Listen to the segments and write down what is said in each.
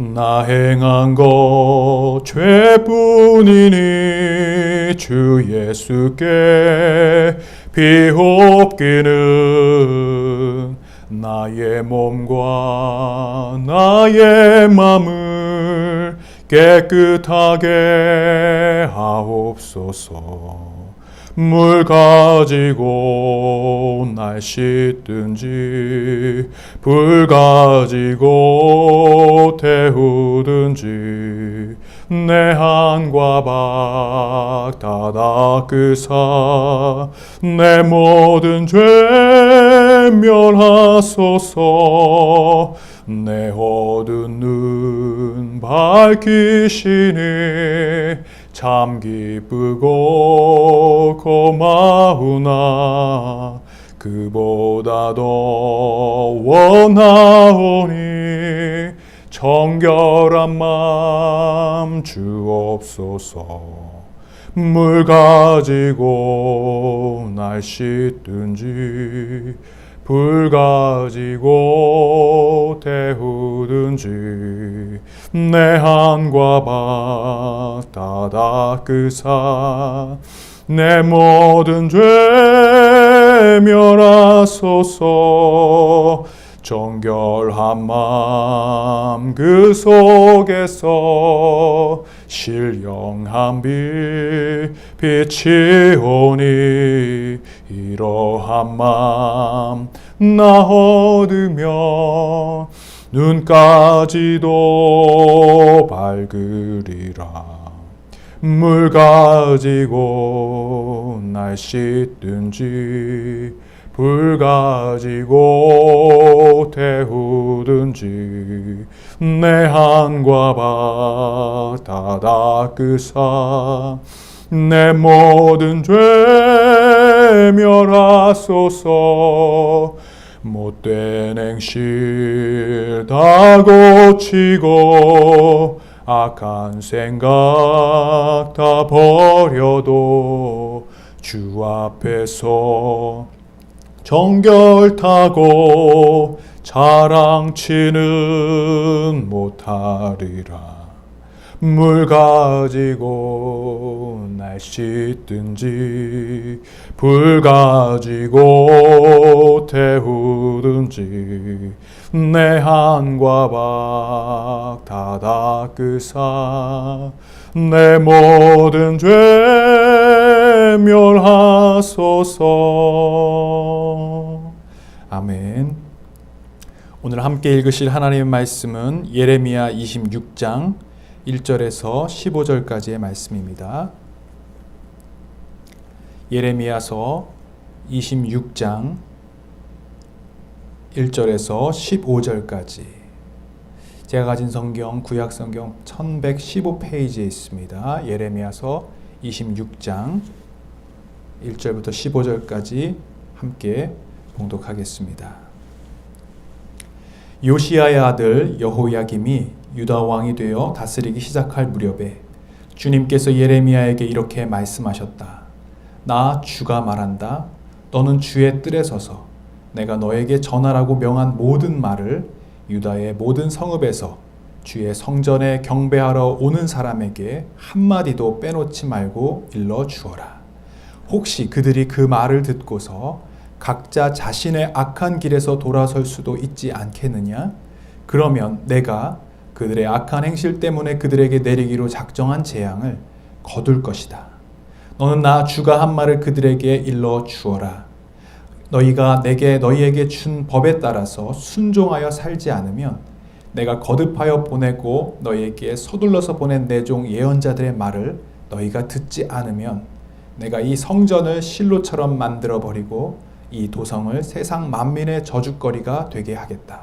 나 행한 것 죄뿐이니 주 예수께 비옵기는 나의 몸과 나의 맘을 깨끗하게 하옵소서 물 가지고 날 씻든지 불 가지고 태우든지 내 한과 박다 닦으사 내 모든 죄 멸하소서 내 어두운 눈 밝히시니 참 기쁘고 고마우나 그보다 더 원하오니 정결한 마음 주옵소서. 물 가지고 날 씻든지 불 가지고 태우든지 내 한과 박다 닦으사. 내 모든 죄 멸하소서 정결한 마음 그 속에서 신령한 빛 빛이 오니 이러한 마음 나 얻으며 눈까지도 밝으리라. 물 가지고 날 씻든지 불 가지고 태우든지 내 한과 박다 닦으사 내 모든 죄 멸하소서. 못된 행실 다 고치고 악한 생각 다 버려도 주 앞에서 정결타고 자랑치는 못하리라 물 가지고 날 씻든지 불 가지고 태우든지 내 한과 박 다 닦으사 내 모든 죄 멸하소서. 아멘. 오늘 함께 읽으실 하나님의 말씀은 예레미야 26장 1절에서 15절까지의 말씀입니다. 예레미야서 26장 1절에서 15절까지 제가 가진 성경 구약 성경 1115페이지에 있습니다. 예레미야서 26장 1절부터 15절까지 함께 봉독하겠습니다. 요시야의 아들 여호야김이 유다 왕이 되어 다스리기 시작할 무렵에 주님께서 예레미야에게 이렇게 말씀하셨다. 나 주가 말한다. 너는 주의 뜰에 서서 내가 너에게 전하라고 명한 모든 말을 유다의 모든 성읍에서 주의 성전에 경배하러 오는 사람에게 한마디도 빼놓지 말고 일러 주어라. 혹시 그들이 그 말을 듣고서 각자 자신의 악한 길에서 돌아설 수도 있지 않겠느냐? 그러면 내가 그들의 악한 행실 때문에 그들에게 내리기로 작정한 재앙을 거둘 것이다. 너는 나 주가 한 말을 그들에게 일러 주어라. 너희가 내게 너희에게 준 법에 따라서 순종하여 살지 않으면 내가 거듭하여 보내고 너희에게 서둘러서 보낸 내 종 예언자들의 말을 너희가 듣지 않으면 내가 이 성전을 실로처럼 만들어 버리고 이 도성을 세상 만민의 저주거리가 되게 하겠다.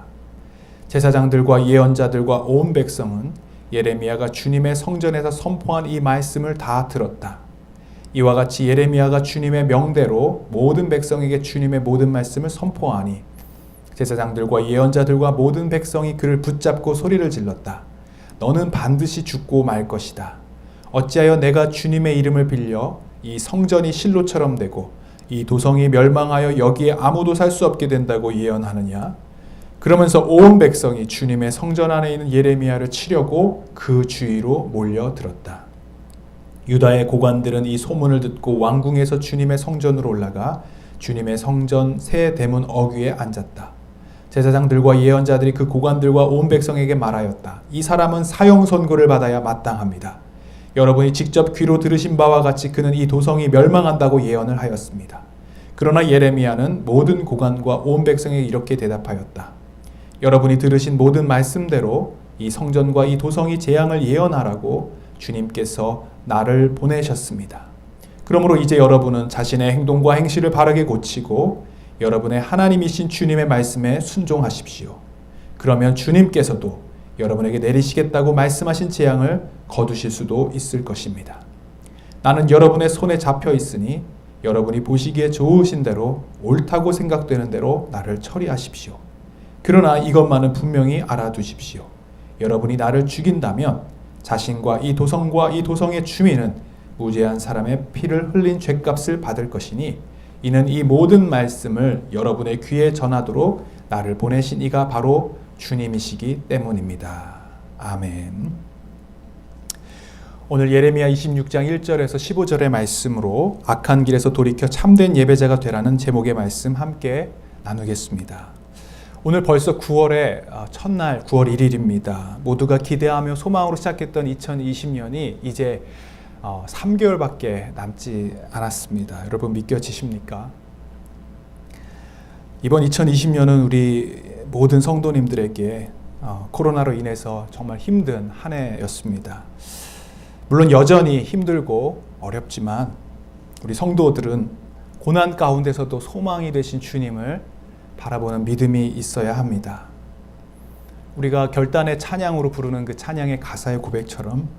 제사장들과 예언자들과 온 백성은 예레미야가 주님의 성전에서 선포한 이 말씀을 다 들었다. 이와 같이 예레미야가 주님의 명대로 모든 백성에게 주님의 모든 말씀을 선포하니 제사장들과 예언자들과 모든 백성이 그를 붙잡고 소리를 질렀다. 너는 반드시 죽고 말 것이다. 어찌하여 내가 주님의 이름을 빌려 이 성전이 실로처럼 되고 이 도성이 멸망하여 여기에 아무도 살 수 없게 된다고 예언하느냐? 그러면서 온 백성이 주님의 성전 안에 있는 예레미야를 치려고 그 주위로 몰려들었다. 유다의 고관들은 이 소문을 듣고 왕궁에서 주님의 성전으로 올라가 주님의 성전 새 대문 어귀에 앉았다. 제사장들과 예언자들이 그 고관들과 온 백성에게 말하였다. 이 사람은 사형 선고를 받아야 마땅합니다. 여러분이 직접 귀로 들으신 바와 같이 그는 이 도성이 멸망한다고 예언을 하였습니다. 그러나 예레미야는 모든 고관과 온 백성에게 이렇게 대답하였다. 여러분이 들으신 모든 말씀대로 이 성전과 이 도성이 재앙을 예언하라고 주님께서 나를 보내셨습니다. 그러므로 이제 여러분은 자신의 행동과 행실을 바르게 고치고 여러분의 하나님이신 주님의 말씀에 순종하십시오. 그러면 주님께서도 여러분에게 내리시겠다고 말씀하신 재앙을 거두실 수도 있을 것입니다. 나는 여러분의 손에 잡혀 있으니 여러분이 보시기에 좋으신 대로 옳다고 생각되는 대로 나를 처리하십시오. 그러나 이것만은 분명히 알아두십시오. 여러분이 나를 죽인다면 자신과 이 도성과 이 도성의 주민은 무죄한 사람의 피를 흘린 죄값을 받을 것이니 이는 이 모든 말씀을 여러분의 귀에 전하도록 나를 보내신 이가 바로 주님이시기 때문입니다. 아멘. 오늘 예레미야 26장 1절에서 15절의 말씀으로 악한 길에서 돌이켜 참된 예배자가 되라는 제목의 말씀 함께 나누겠습니다. 오늘 벌써 9월의 첫날 9월 1일입니다. 모두가 기대하며 소망으로 시작했던 2020년이 이제 3개월밖에 남지 않았습니다. 여러분 믿겨지십니까? 이번 2020년은 우리 모든 성도님들에게 어, 코로나로 인해서 정말 힘든 한 해였습니다. 물론 여전히 힘들고 어렵지만 우리 성도들은 고난 가운데서도 소망이 되신 주님을 바라보는 믿음이 있어야 합니다. 우리가 결단의 찬양으로 부르는 그 찬양의 가사의 고백처럼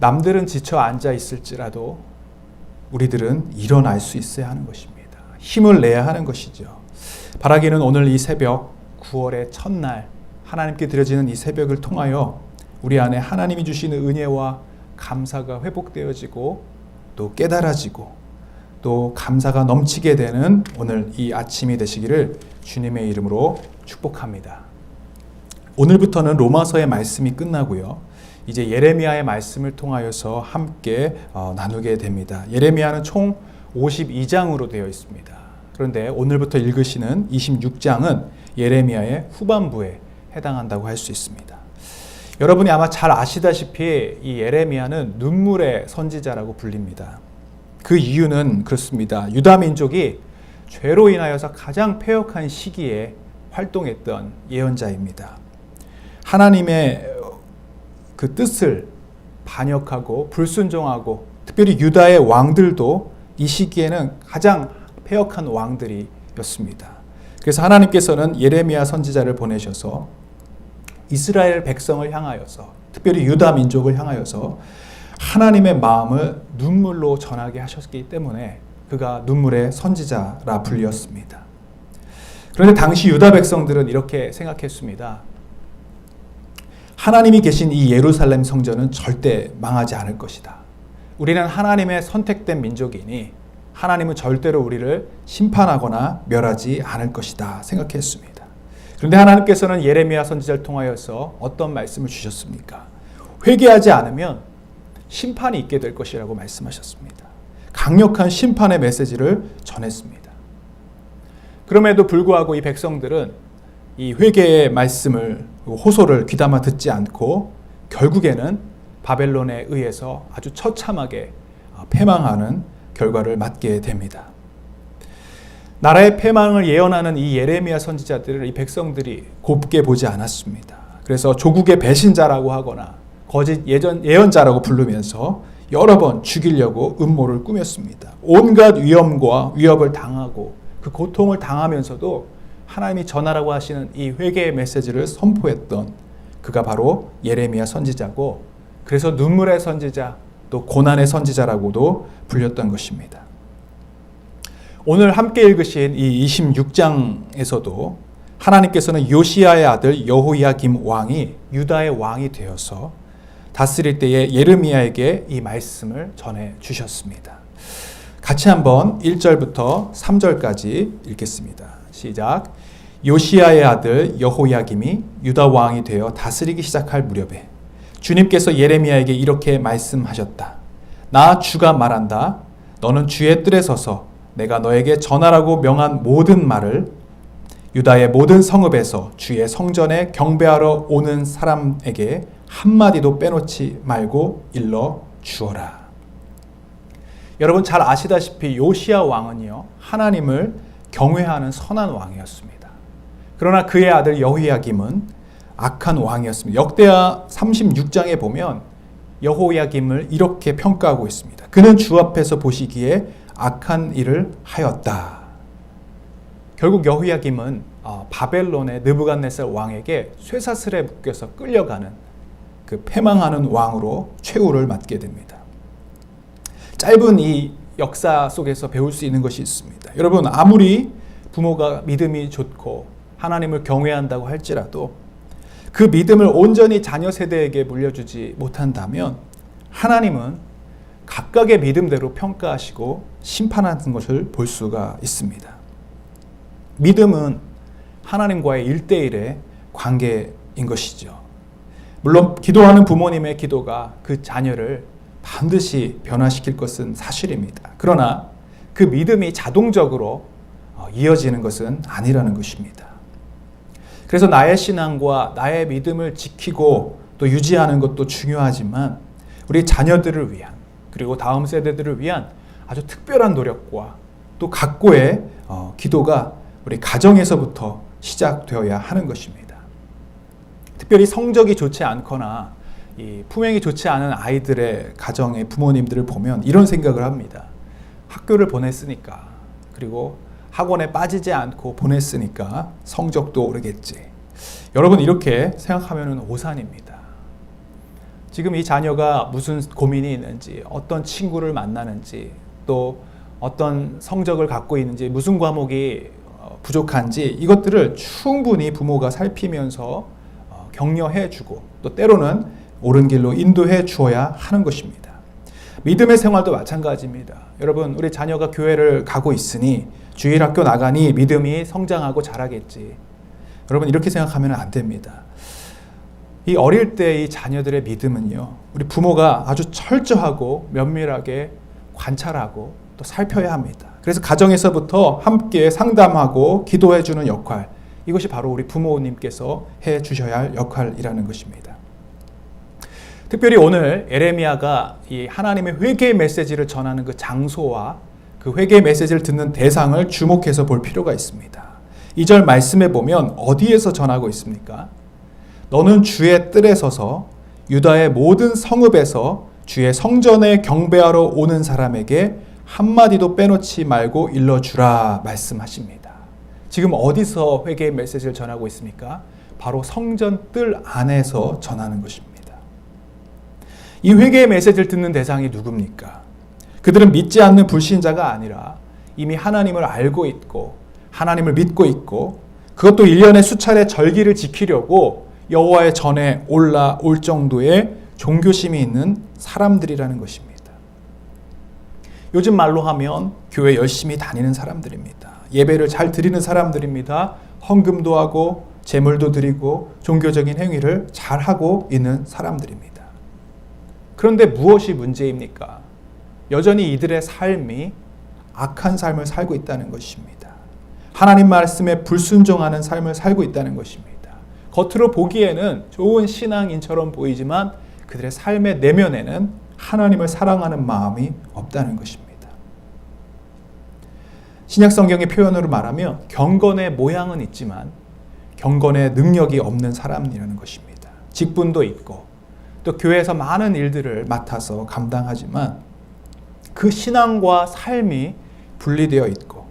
남들은 지쳐 앉아 있을지라도 우리들은 일어날 수 있어야 하는 것입니다. 힘을 내야 하는 것이죠. 바라기는 오늘 이 새벽 9월의 첫날 하나님께 드려지는 이 새벽을 통하여 우리 안에 하나님이 주시는 은혜와 감사가 회복되어지고 또 깨달아지고 또 감사가 넘치게 되는 오늘 이 아침이 되시기를 주님의 이름으로 축복합니다. 오늘부터는 로마서의 말씀이 끝나고요. 이제 예레미야의 말씀을 통하여서 함께 어, 나누게 됩니다. 예레미야는 총 52장으로 되어 있습니다. 그런데 오늘부터 읽으시는 26장은 예레미야의 후반부에 해당한다고 할 수 있습니다. 여러분이 아마 잘 아시다시피 이 예레미야는 눈물의 선지자라고 불립니다. 그 이유는 그렇습니다. 유다 민족이 죄로 인하여서 가장 폐역한 시기에 활동했던 예언자입니다. 하나님의 그 뜻을 반역하고 불순종하고 특별히 유다의 왕들도 이 시기에는 가장 폐역한 왕들이었습니다. 그래서 하나님께서는 예레미야 선지자를 보내셔서 이스라엘 백성을 향하여서 특별히 유다 민족을 향하여서 하나님의 마음을 눈물로 전하게 하셨기 때문에 그가 눈물의 선지자라 불렸습니다. 그런데 당시 유다 백성들은 이렇게 생각했습니다. 하나님이 계신 이 예루살렘 성전은 절대 망하지 않을 것이다. 우리는 하나님의 선택된 민족이니 하나님은 절대로 우리를 심판하거나 멸하지 않을 것이다 생각했습니다. 그런데 하나님께서는 예레미야 선지자를 통하여서 어떤 말씀을 주셨습니까? 회개하지 않으면 심판이 있게 될 것이라고 말씀하셨습니다. 강력한 심판의 메시지를 전했습니다. 그럼에도 불구하고 이 백성들은 이 회개의 말씀을 호소를 귀담아 듣지 않고 결국에는 바벨론에 의해서 아주 처참하게 어, 패망하는 결과를 맞게 됩니다. 나라의 패망을 예언하는 이 예레미야 선지자들을 이 백성들이 곱게 보지 않았습니다. 그래서 조국의 배신자라고 하거나 거짓 예전 예언자라고 부르면서 여러 번 죽이려고 음모를 꾸몄습니다. 온갖 위험과 위협을 당하고 그 고통을 당하면서도 하나님이 전하라고 하시는 이 회개의 메시지를 선포했던 그가 바로 예레미야 선지자고 그래서 눈물의 선지자 또 고난의 선지자라고도 불렸던 것입니다. 오늘 함께 읽으신 이 26장에서도 하나님께서는 요시아의 아들 여호야김 왕이 유다의 왕이 되어서 다스릴 때에 예르미야에게 이 말씀을 전해 주셨습니다. 같이 한번 1절부터 3절까지 읽겠습니다. 시작. 요시아의 아들 여호야김이 유다 왕이 되어 다스리기 시작할 무렵에 주님께서 예레미야에게 이렇게 말씀하셨다. 나 주가 말한다. 너는 주의 뜰에 서서 내가 너에게 전하라고 명한 모든 말을 유다의 모든 성읍에서 주의 성전에 경배하러 오는 사람에게 한마디도 빼놓지 말고 일러 주어라. 여러분 잘 아시다시피 요시아 왕은요 하나님을 경외하는 선한 왕이었습니다. 그러나 그의 아들 여호야김은 악한 왕이었습니다. 역대하 36장에 보면 여호야김을 이렇게 평가하고 있습니다. 그는 주 앞에서 보시기에 악한 일을 하였다. 결국 여호야김은 어, 바벨론의 느부갓네살 왕에게 쇠사슬에 묶여서 끌려가는 그 패망하는 왕으로 최후를 맞게 됩니다. 짧은 이 역사 속에서 배울 수 있는 것이 있습니다. 여러분 아무리 부모가 믿음이 좋고 하나님을 경외한다고 할지라도 그 믿음을 온전히 자녀 세대에게 물려주지 못한다면 하나님은 각각의 믿음대로 평가하시고 심판하는 것을 볼 수가 있습니다. 믿음은 하나님과의 일대일의 관계인 것이죠. 물론 기도하는 부모님의 기도가 그 자녀를 반드시 변화시킬 것은 사실입니다. 그러나 그 믿음이 자동적으로 어, 이어지는 것은 아니라는 것입니다. 그래서 나의 신앙과 나의 믿음을 지키고 또 유지하는 것도 중요하지만 우리 자녀들을 위한 그리고 다음 세대들을 위한 아주 특별한 노력과 또 각고의 어, 기도가 우리 가정에서부터 시작되어야 하는 것입니다. 특별히 성적이 좋지 않거나 이 품행이 좋지 않은 아이들의 가정의 부모님들을 보면 이런 생각을 합니다. 학교를 보냈으니까 그리고 학원에 빠지지 않고 보냈으니까 성적도 오르겠지. 여러분 이렇게 생각하면 오산입니다. 지금 이 자녀가 무슨 고민이 있는지, 어떤 친구를 만나는지, 또 어떤 성적을 갖고 있는지, 무슨 과목이 어, 부족한지 이것들을 충분히 부모가 살피면서 격려해 주고 또 때로는 옳은 길로 인도해 주어야 하는 것입니다. 믿음의 생활도 마찬가지입니다. 여러분, 우리 자녀가 교회를 가고 있으니 주일 학교 나가니 믿음이 성장하고 자라겠지. 여러분, 이렇게 생각하면 안 됩니다. 이 어릴 때 이 자녀들의 믿음은요, 우리 부모가 아주 철저하고 면밀하게 관찰하고 또 살펴야 합니다. 그래서 가정에서부터 함께 상담하고 기도해 주는 역할, 이것이 바로 우리 부모님께서 해 주셔야 할 역할이라는 것입니다. 특별히 오늘 에레미야가 이 하나님의 회개 메시지를 전하는 그 장소와 그 회개 메시지를 듣는 대상을 주목해서 볼 필요가 있습니다. 2절 말씀에 보면 어디에서 전하고 있습니까? 너는 주의 뜰에 서서 유다의 모든 성읍에서 주의 성전에 경배하러 오는 사람에게 한마디도 빼놓지 말고 일러주라 말씀하십니다. 지금 어디서 회개의 메시지를 전하고 있습니까? 바로 성전 뜰 안에서 전하는 것입니다. 이 회개의 메시지를 듣는 대상이 누굽니까? 그들은 믿지 않는 불신자가 아니라 이미 하나님을 알고 있고 하나님을 믿고 있고 그것도 1년에 수차례 절기를 지키려고 여호와의 전에 올라올 정도의 종교심이 있는 사람들이라는 것입니다. 요즘 말로 하면 교회 열심히 다니는 사람들입니다. 예배를 잘 드리는 사람들입니다. 헌금도 하고 재물도 드리고 종교적인 행위를 잘 하고 있는 사람들입니다. 그런데 무엇이 문제입니까? 여전히 이들의 삶이 악한 삶을 살고 있다는 것입니다. 하나님 말씀에 불순종하는 삶을 살고 있다는 것입니다. 겉으로 보기에는 좋은 신앙인처럼 보이지만 그들의 삶의 내면에는 하나님을 사랑하는 마음이 없다는 것입니다. 신약 성경의 표현으로 말하면 경건의 모양은 있지만 경건의 능력이 없는 사람이라는 것입니다. 직분도 있고 또 교회에서 많은 일들을 맡아서 감당하지만 그 신앙과 삶이 분리되어 있고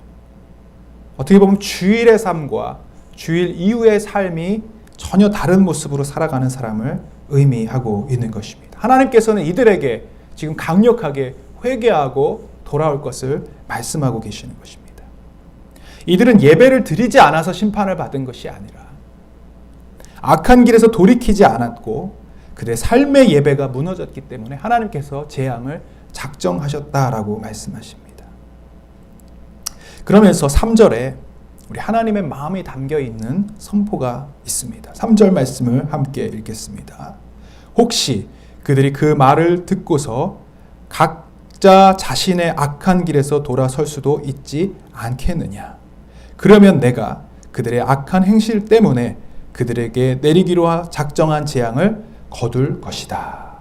어떻게 보면 주일의 삶과 주일 이후의 삶이 전혀 다른 모습으로 살아가는 사람을 의미하고 있는 것입니다. 하나님께서는 이들에게 지금 강력하게 회개하고 돌아올 것을 말씀하고 계시는 것입니다. 이들은 예배를 드리지 않아서 심판을 받은 것이 아니라 악한 길에서 돌이키지 않았고 그들의 삶의 예배가 무너졌기 때문에 하나님께서 재앙을 작정하셨다라고 말씀하십니다. 그러면서 3절에 우리 하나님의 마음이 담겨 있는 선포가 있습니다. 3절 말씀을 함께 읽겠습니다. 혹시 그들이 그 말을 듣고서 각자 자신의 악한 길에서 돌아설 수도 있지 않겠느냐. 그러면 내가 그들의 악한 행실 때문에 그들에게 내리기로 작정한 재앙을 거둘 것이다.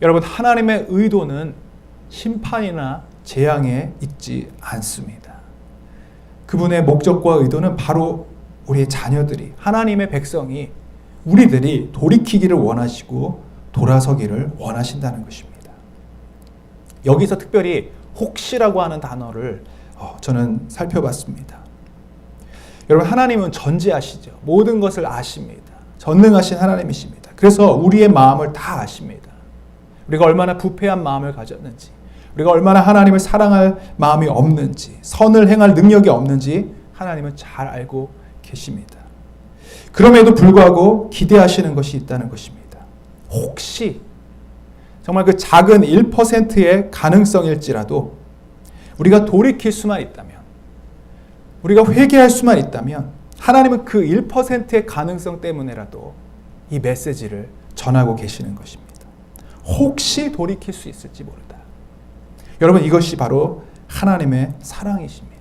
여러분, 하나님의 의도는 심판이나 재앙에 있지 않습니다. 그분의 목적과 의도는 바로 우리의 자녀들이, 하나님의 백성이, 우리들이 돌이키기를 원하시고 돌아서기를 원하신다는 것입니다. 여기서 특별히 혹시라고 하는 단어를 어, 저는 살펴봤습니다. 여러분, 하나님은 전지하시죠. 모든 것을 아십니다. 전능하신 하나님이십니다. 그래서 우리의 마음을 다 아십니다. 우리가 얼마나 부패한 마음을 가졌는지, 우리가 얼마나 하나님을 사랑할 마음이 없는지, 선을 행할 능력이 없는지 하나님은 잘 알고 계십니다. 그럼에도 불구하고 기대하시는 것이 있다는 것입니다. 혹시 정말 그 작은 1%의 가능성일지라도 우리가 돌이킬 수만 있다면, 우리가 회개할 수만 있다면, 하나님은 그 1%의 가능성 때문에라도 이 메시지를 전하고 계시는 것입니다. 혹시 돌이킬 수 있을지 모른다. 여러분, 이것이 바로 하나님의 사랑이십니다.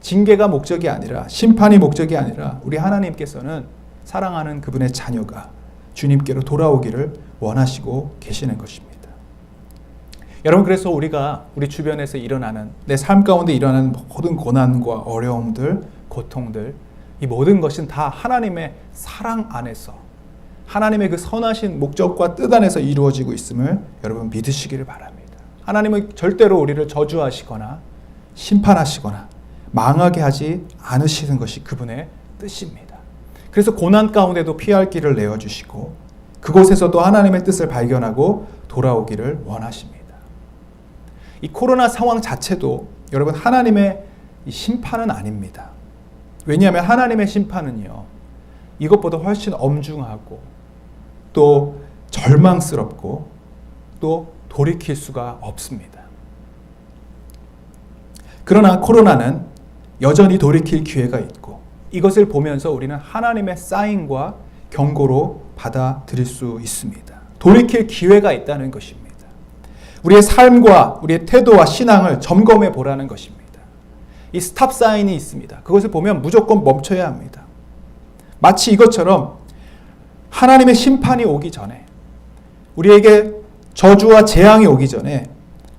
징계가 목적이 아니라, 심판이 목적이 아니라, 우리 하나님께서는 사랑하는 그분의 자녀가 주님께로 돌아오기를 원하시고 계시는 것입니다. 여러분 그래서 우리가 우리 주변에서 일어나는 내 삶 가운데 일어나는 모든 고난과 어려움들, 고통들 이 모든 것은 다 하나님의 사랑 안에서 하나님의 그 선하신 목적과 뜻 안에서 이루어지고 있음을 여러분 믿으시기를 바랍니다. 하나님은 절대로 우리를 저주하시거나 심판하시거나 망하게 하지 않으시는 것이 그분의 뜻입니다. 그래서 고난 가운데도 피할 길을 내어 주시고 그곳에서도 하나님의 뜻을 발견하고 돌아오기를 원하십니다. 이 코로나 상황 자체도 여러분 하나님의 심판은 아닙니다. 왜냐하면 하나님의 심판은요, 이것보다 훨씬 엄중하고 또 절망스럽고 또 돌이킬 수가 없습니다. 그러나 코로나는 여전히 돌이킬 기회가 있고 이것을 보면서 우리는 하나님의 사인과 경고로 받아들일 수 있습니다. 돌이킬 기회가 있다는 것입니다. 우리의 삶과 우리의 태도와 신앙을 점검해 보라는 것입니다. 이 스탑 사인이 있습니다. 그것을 보면 무조건 멈춰야 합니다. 마치 이것처럼 하나님의 심판이 오기 전에 우리에게 저주와 재앙이 오기 전에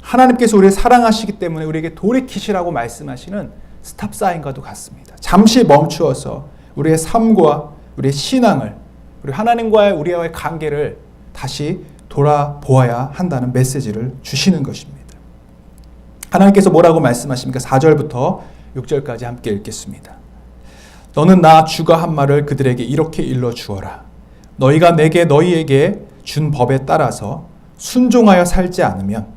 하나님께서 우리를 사랑하시기 때문에 우리에게 돌이키시라고 말씀하시는 스탑 사인과도 같습니다. 잠시 멈추어서 우리의 삶과 우리의 신앙을 우리 하나님과의 우리와의 관계를 다시 돌아보아야 한다는 메시지를 주시는 것입니다. 하나님께서 뭐라고 말씀하십니까? 4절부터 6절까지 함께 읽겠습니다. 너는 나 주가 한 말을 그들에게 이렇게 일러 주어라. 너희가 내게 너희에게 준 법에 따라서 순종하여 살지 않으면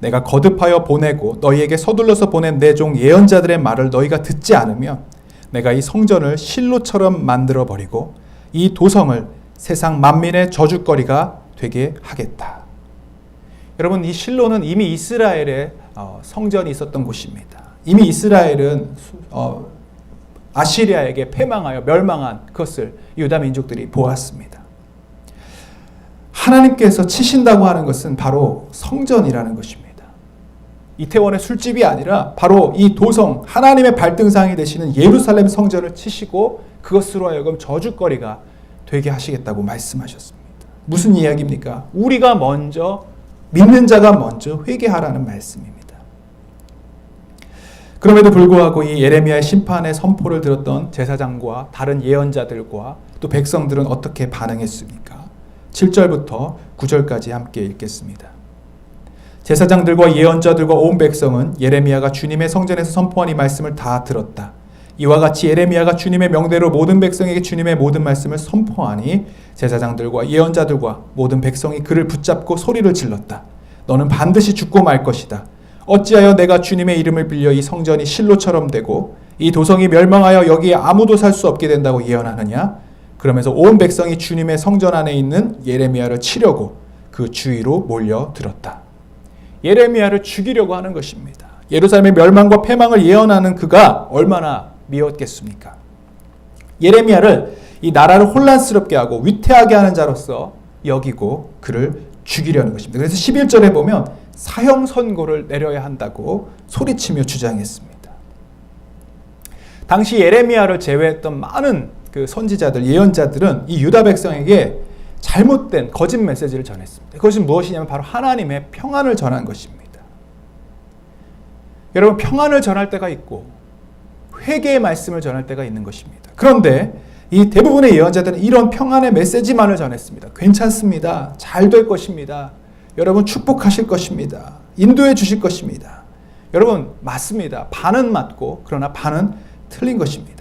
내가 거듭하여 보내고 너희에게 서둘러서 보낸 내 종 예언자들의 말을 너희가 듣지 않으면 내가 이 성전을 실로처럼 만들어 버리고 이 도성을 세상 만민의 저주거리가 되게 하겠다. 여러분 이 실로는 이미 이스라엘의 어, 성전이 있었던 곳입니다. 이미 이스라엘은 어, 아시리아에게 패망하여 멸망한 그것을 유다 민족들이 보았습니다. 하나님께서 치신다고 하는 것은 바로 성전이라는 것입니다. 이태원의 술집이 아니라 바로 이 도성 하나님의 발등상이 되시는 예루살렘 성전을 치시고 그것으로 하여금 저주거리가 되게 하시겠다고 말씀하셨습니다. 무슨 이야기입니까? 우리가 먼저 믿는 자가 먼저 회개하라는 말씀입니다. 그럼에도 불구하고 이 예레미야의 심판의 선포를 들었던 제사장과 다른 예언자들과 또 백성들은 어떻게 반응했습니까? 7절부터 9절까지 함께 읽겠습니다. 제사장들과 예언자들과 온 백성은 예레미야가 주님의 성전에서 선포한 이 말씀을 다 들었다. 이와 같이 예레미야가 주님의 명대로 모든 백성에게 주님의 모든 말씀을 선포하니 제사장들과 예언자들과 모든 백성이 그를 붙잡고 소리를 질렀다. 너는 반드시 죽고 말 것이다. 어찌하여 내가 주님의 이름을 빌려 이 성전이 실로처럼 되고 이 도성이 멸망하여 여기에 아무도 살 수 없게 된다고 예언하느냐? 그러면서 온 백성이 주님의 성전 안에 있는 예레미야를 치려고 그 주위로 몰려들었다. 예레미야를 죽이려고 하는 것입니다. 예루살렘의 멸망과 패망을 예언하는 그가 얼마나 미웠겠습니까? 예레미야를 이 나라를 혼란스럽게 하고 위태하게 하는 자로서 여기고 그를 죽이려는 것입니다. 그래서 11절에 보면 사형 선고를 내려야 한다고 소리치며 주장했습니다. 당시 예레미야를 제외했던 많은 그 선지자들, 예언자들은 이 유다 백성에게 잘못된 거짓 메시지를 전했습니다. 그것은 무엇이냐면 바로 하나님의 평안을 전한 것입니다. 여러분 평안을 전할 때가 있고 회개의 말씀을 전할 때가 있는 것입니다. 그런데 이 대부분의 예언자들은 이런 평안의 메시지만을 전했습니다. 괜찮습니다. 잘 될 것입니다. 여러분 축복하실 것입니다. 인도해 주실 것입니다. 여러분 맞습니다. 반은 맞고 그러나 반은 틀린 것입니다.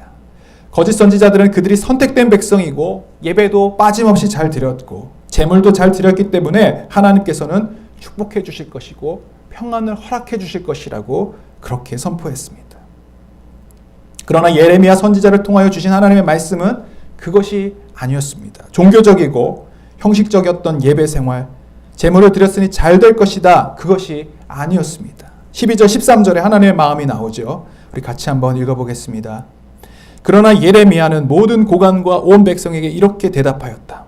거짓 선지자들은 그들이 선택된 백성이고 예배도 빠짐없이 잘 드렸고 재물도 잘 드렸기 때문에 하나님께서는 축복해 주실 것이고 평안을 허락해 주실 것이라고 그렇게 선포했습니다. 그러나 예레미야 선지자를 통하여 주신 하나님의 말씀은 그것이 아니었습니다. 종교적이고 형식적이었던 예배 생활, 재물을 드렸으니 잘 될 것이다. 그것이 아니었습니다. 12절 13절에 하나님의 마음이 나오죠. 우리 같이 한번 읽어보겠습니다. 그러나 예레미야는 모든 고관과 온 백성에게 이렇게 대답하였다.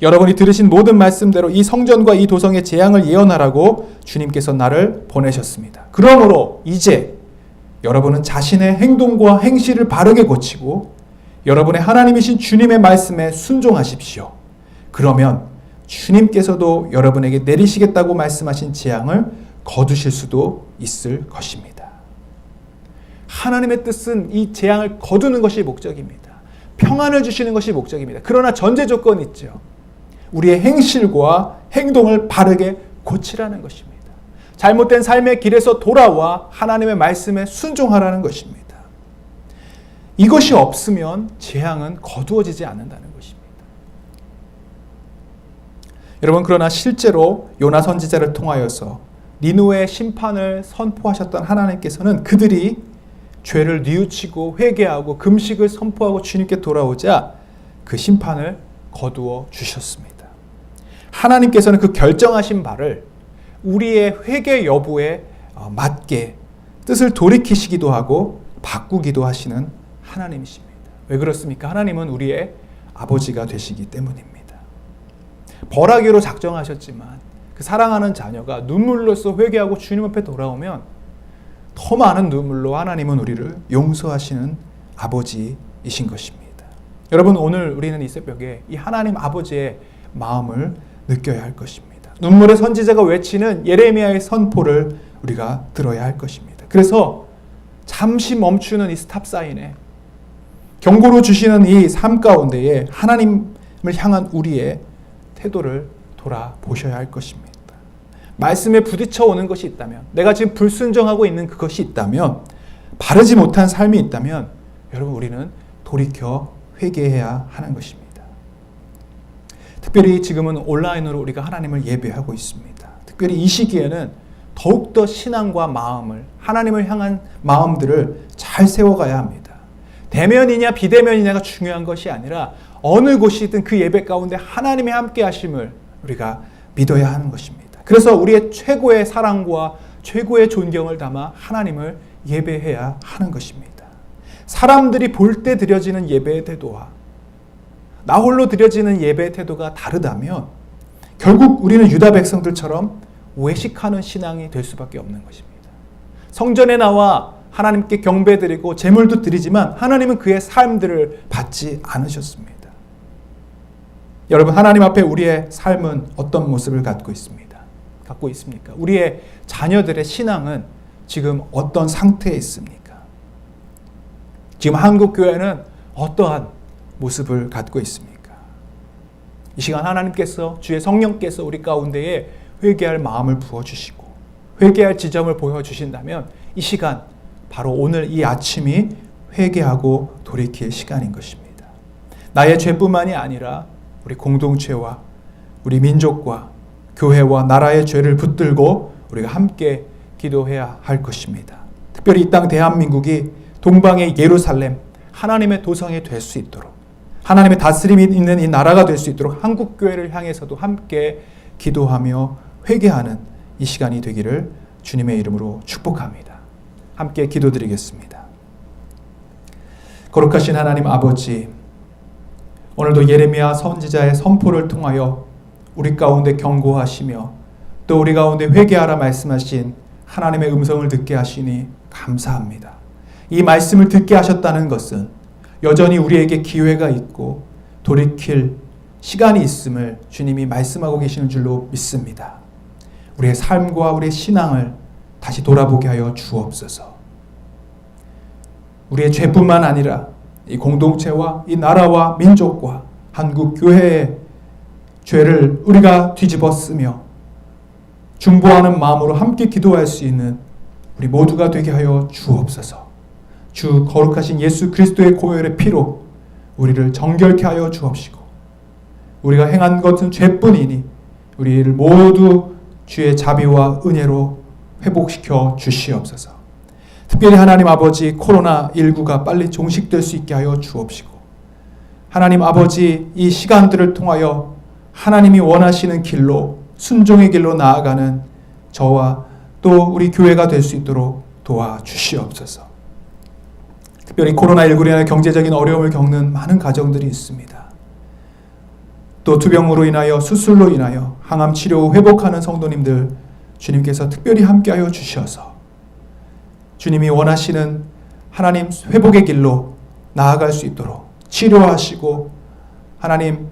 여러분이 들으신 모든 말씀대로 이 성전과 이 도성의 재앙을 예언하라고 주님께서 나를 보내셨습니다. 그러므로 이제 여러분은 자신의 행동과 행실을 바르게 고치고 여러분의 하나님이신 주님의 말씀에 순종하십시오. 그러면 주님께서도 여러분에게 내리시겠다고 말씀하신 재앙을 거두실 수도 있을 것입니다. 하나님의 뜻은 이 재앙을 거두는 것이 목적입니다. 평안을 주시는 것이 목적입니다. 그러나 전제 조건이 있죠. 우리의 행실과 행동을 바르게 고치라는 것입니다. 잘못된 삶의 길에서 돌아와 하나님의 말씀에 순종하라는 것입니다. 이것이 없으면 재앙은 거두어지지 않는다는 것입니다. 여러분 그러나 실제로 요나 선지자를 통하여서 니누의 심판을 선포하셨던 하나님께서는 그들이 죄를 뉘우치고 회개하고 금식을 선포하고 주님께 돌아오자 그 심판을 거두어 주셨습니다. 하나님께서는 그 결정하신 바를 우리의 회개 여부에 어, 맞게 뜻을 돌이키시기도 하고 바꾸기도 하시는 하나님이십니다. 왜 그렇습니까? 하나님은 우리의 아버지가 되시기 때문입니다. 벌하기로 작정하셨지만 그 사랑하는 자녀가 눈물로써 회개하고 주님 앞에 돌아오면 더 많은 눈물로 하나님은 우리를 용서하시는 아버지이신 것입니다. 여러분 오늘 우리는 이 새벽에 이 하나님 아버지의 마음을 느껴야 할 것입니다. 눈물의 선지자가 외치는 예레미야의 선포를 우리가 들어야 할 것입니다. 그래서 잠시 멈추는 이 스탑 사인에 경고로 주시는 이 삶 가운데에 하나님을 향한 우리의 태도를 돌아보셔야 할 것입니다. 말씀에 부딪혀 오는 것이 있다면, 내가 지금 불순종하고 있는 그것이 있다면, 바르지 못한 삶이 있다면, 여러분, 우리는 돌이켜 회개해야 하는 것입니다. 특별히 지금은 온라인으로 우리가 하나님을 예배하고 있습니다. 특별히 이 시기에는 더욱더 신앙과 마음을, 하나님을 향한 마음들을 잘 세워가야 합니다. 대면이냐 비대면이냐가 중요한 것이 아니라 어느 곳이든 그 예배 가운데 하나님의 함께 하심을 우리가 믿어야 하는 것입니다. 그래서 우리의 최고의 사랑과 최고의 존경을 담아 하나님을 예배해야 하는 것입니다. 사람들이 볼 때 드려지는 예배의 태도와 나 홀로 드려지는 예배의 태도가 다르다면 결국 우리는 유다 백성들처럼 외식하는 신앙이 될 수밖에 없는 것입니다. 성전에 나와 하나님께 경배드리고 제물도 드리지만 하나님은 그의 삶들을 받지 않으셨습니다. 여러분 하나님 앞에 우리의 삶은 어떤 모습을 갖고 있습니다. 갖고 있습니까? 우리의 자녀들의 신앙은 지금 어떤 상태에 있습니까? 지금 한국 교회는 어떠한 모습을 갖고 있습니까? 이 시간 하나님께서 주의 성령께서 우리 가운데에 회개할 마음을 부어 주시고 회개할 지점을 보여 주신다면 이 시간 바로 오늘 이 아침이 회개하고 돌이킬 시간인 것입니다. 나의 죄뿐만이 아니라 우리 공동체와 우리 민족과 교회와 나라의 죄를 붙들고 우리가 함께 기도해야 할 것입니다. 특별히 이 땅 대한민국이 동방의 예루살렘 하나님의 도성이 될 수 있도록 하나님의 다스림이 있는 이 나라가 될 수 있도록 한국 교회를 향해서도 함께 기도하며 회개하는 이 시간이 되기를 주님의 이름으로 축복합니다. 함께 기도드리겠습니다. 거룩하신 하나님 아버지 오늘도 예레미야 선지자의 선포를 통하여 우리 가운데 경고하시며 또 우리 가운데 회개하라 말씀하신 하나님의 음성을 듣게 하시니 감사합니다. 이 말씀을 듣게 하셨다는 것은 여전히 우리에게 기회가 있고 돌이킬 시간이 있음을 주님이 말씀하고 계시는 줄로 믿습니다. 우리의 삶과 우리의 신앙을 다시 돌아보게 하여 주옵소서. 우리의 죄뿐만 아니라 이 공동체와 이 나라와 민족과 한국 교회의 죄를 우리가 뒤집어 쓰며 중보하는 마음으로 함께 기도할 수 있는 우리 모두가 되게 하여 주옵소서. 주 거룩하신 예수 그리스도의 고혈의 피로 우리를 정결케 하여 주옵시고 우리가 행한 것은 죄뿐이니 우리를 모두 주의 자비와 은혜로 회복시켜 주시옵소서. 특별히 하나님 아버지 코로나 19가 빨리 종식될 수 있게 하여 주옵시고 하나님 아버지 이 시간들을 통하여 하나님이 원하시는 길로 순종의 길로 나아가는 저와 또 우리 교회가 될 수 있도록 도와 주시옵소서. 특별히 코로나19로 인해 경제적인 어려움을 겪는 많은 가정들이 있습니다. 또 투병으로 인하여 수술로 인하여 항암 치료 회복하는 성도님들 주님께서 특별히 함께하여 주셔서 주님이 원하시는 하나님 회복의 길로 나아갈 수 있도록 치료하시고 하나님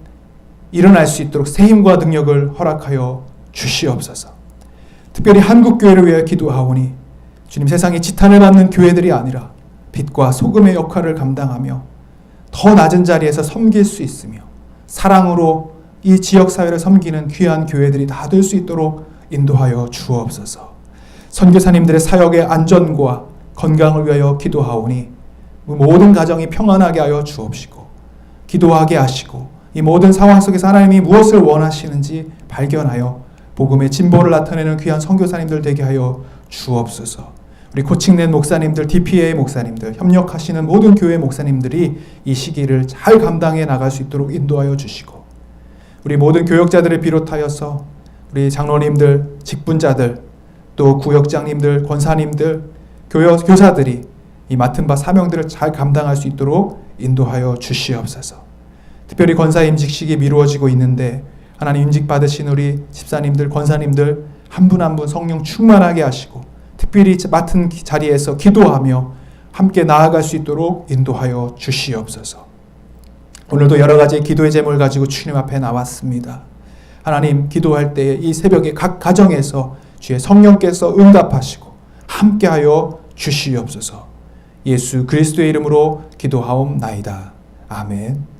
일어날 수 있도록 새 힘과 능력을 허락하여 주시옵소서. 특별히 한국 교회를 위해 기도하오니 주님 세상에 지탄을 받는 교회들이 아니라 빛과 소금의 역할을 감당하며 더 낮은 자리에서 섬길 수 있으며 사랑으로 이 지역 사회를 섬기는 귀한 교회들이 다 될 수 있도록 인도하여 주옵소서. 선교사님들의 사역의 안전과 건강을 위하여 기도하오니 모든 가정이 평안하게 하여 주옵시고 기도하게 하시고 이 모든 상황 속에서 하나님이 무엇을 원하시는지 발견하여 복음의 진보를 나타내는 귀한 선교사님들 되게 하여 주옵소서. 우리 코칭된 목사님들, DPA 목사님들, 협력하시는 모든 교회 목사님들이 이 시기를 잘 감당해 나갈 수 있도록 인도하여 주시고 우리 모든 교역자들을 비롯하여서 우리 장로님들, 직분자들, 또 구역장님들, 권사님들, 교역, 교사들이 이 맡은 바 사명들을 잘 감당할 수 있도록 인도하여 주시옵소서. 특별히 권사 임직식이 미루어지고 있는데 하나님 임직 받으신 우리 집사님들, 권사님들 한분 한 분 성령 충만하게 하시고 특별히 맡은 자리에서 기도하며 함께 나아갈 수 있도록 인도하여 주시옵소서. 오늘도 여러 가지 기도의 제목을 가지고 주님 앞에 나왔습니다. 하나님 기도할 때 이 새벽에 각 가정에서 주의 성령께서 응답하시고 함께하여 주시옵소서. 예수 그리스도의 이름으로 기도하옵나이다. 아멘.